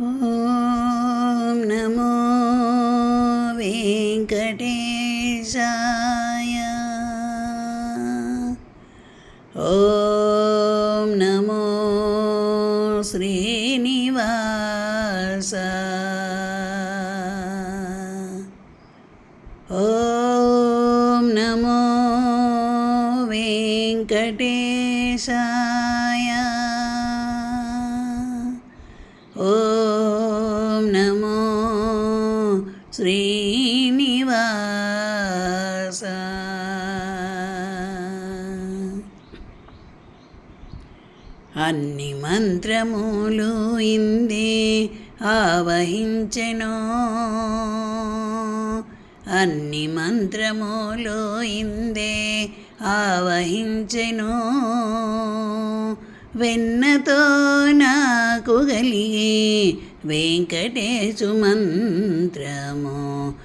ॐ नमो वेङ्कटेशाय ॐ नमो श्रीनिवास ॐ नमो वेङ्कटेशाय శ్రీనివాస. అన్ని మంత్రములు ఇందే ఆవహించెను. అన్ని మంత్రములు ఇందే ఆవహించెను. వెన్నతో నాకు గలిగే వెంకటేశు మంత్రము.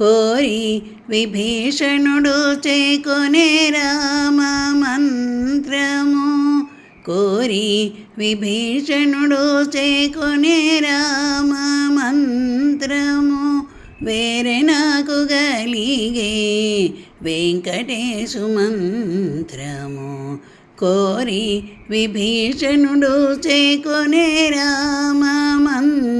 కోరి విభీషణుడు చేకునే రామ మంత్రము కోరి విభీషణుడు చేకునే రామ మంత్రము వేరే నాకు గలిగే వెంకటేశు మంత్రము. కోరి విభీషణుడు చేకునే రామ మంత్రము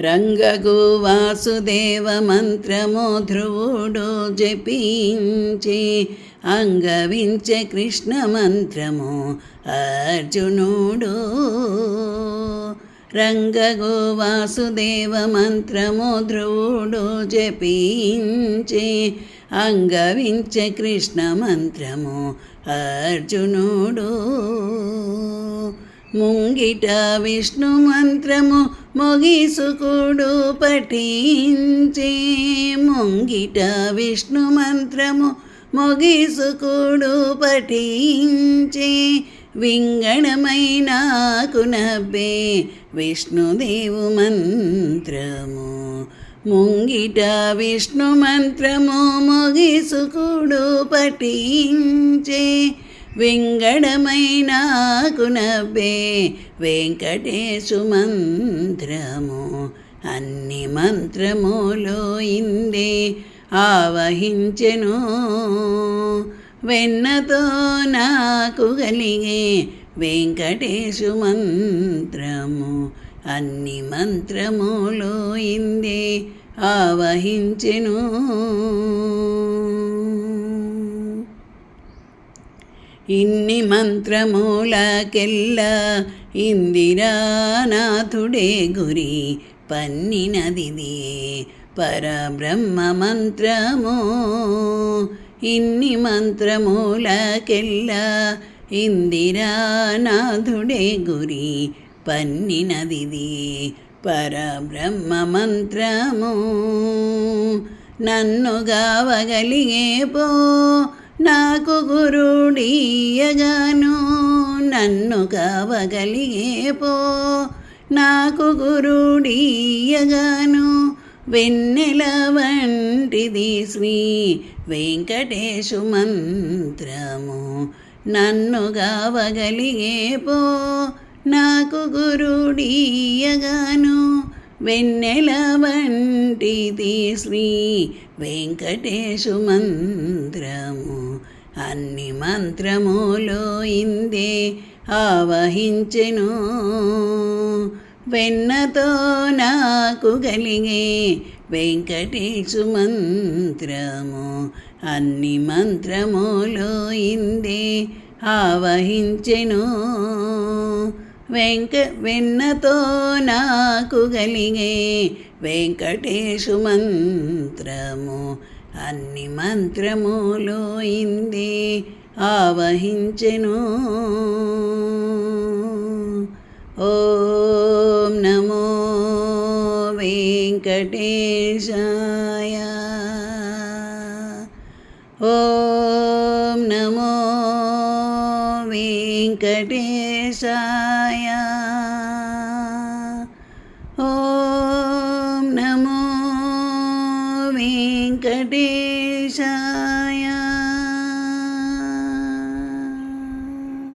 రంగగు వాసుదేవ మంత్రము ధ్రువుడు జపించి అంగవించే కృష్ణ మంత్రము అర్జునుడు. రంగగు వాసుదేవ మంత్రము ధ్రువుడు జపించి అంగవించే కృష్ణ మంత్రము అర్జునుడు. ముంగిట విష్ణు మంత్రము మొగిసుకుడు పఠించే. ముంగిట విష్ణు మంత్రము మొగిసుకుడు పఠించే. వింగణమైన కునబ్బే విష్ణుదేవు మంత్రము. ముంగిట విష్ణు మంత్రము మొగిసుకుడు పఠించే. వింగడమైనాకు వెంకటేశుమంత్రము అన్ని మంత్రములో ఇందే ఆవహించెను. వెన్నతో నాకు కలిగే వెంకటేశు మంత్రము అన్ని మంత్రములో ఇందే ఆవహించెను. ఇన్ని మంత్రమూలకెల్ల ఇందిరానాథుడే గురి పన్నినదిది పరబ్రహ్మ మంత్రము. ఇన్ని మంత్రమూలకెల్ల ఇందిరానాథుడే గురి పన్నినదిది పరబ్రహ్మ మంత్రము. నన్ను గావగలిగే పో నాకు గురుడీయగాను నన్ను కావగలిగే పో నాకు గురుడీయగాను వెన్నెల వంటిది శ్రీ వెంకటేశు మంత్రము. నన్ను గావగలిగే పో నాకు గురుడీయగాను వెన్నెల వంటిది శ్రీ వెంకటేశు మంత్రము. అన్ని మంత్రములో ఇందే ఆవహించెను. వెన్నతో నాకు కలిగే వెంకటేశు మంత్రము. అన్ని మంత్రములో ఇందే ఆవహించెను. వెంక వెన్నతో నాకు గలిగే వెంకటేశు మంత్రము. అన్ని మంత్రములో ఇంది ఆవహించెను. ఓం నమో వెంకటేశాయ. ఓం నమో వెంకటేశాయ.